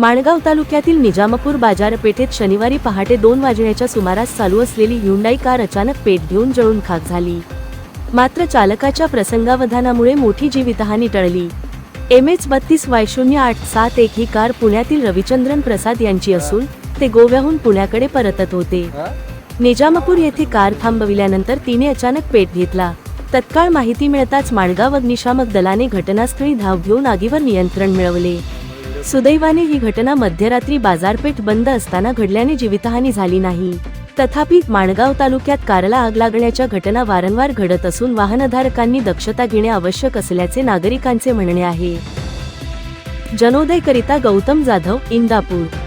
माणगाव तालुक्यातील निजामपूर बाजारपेठेत शनिवारी पहाटे दोन वाजण्याच्या सुमारास चालू असलेली हुंडाई कार अचानक पेट घेऊन जळून खाक झाली. मात्र चालकाच्या प्रसंगावधानामुळे मोठी जीवितहानी टळली. एम एच बत्तीस वाय शून्य आठ सात एक ही कार पुण्यातील रविचंद्रन प्रसाद यांची असून ते गोव्याहून पुण्याकडे परतत होते. निजामपूर येथे कार थांबविल्यानंतर तिने अचानक पेट घेतला. तत्काळ माहिती मिळताच माणगाव अग्निशामक दलाने घटनास्थळी धाव घेऊन आगीवर नियंत्रण मिळवले. सुदैवाने ही घटना मध्यरात्री बाजारपेठ बंद असताना घडल्याने जीवितहानी झाली नाही. तथापि माणगाव तालुक्यात कारला आग लागण्याच्या घटना वारंवार घडत असून वाहनधारकांनी दक्षता घेणे आवश्यक असल्याचे नागरिकांचे म्हणणे आहे. जनोदयकरिता गौतम जाधव इंदापूर.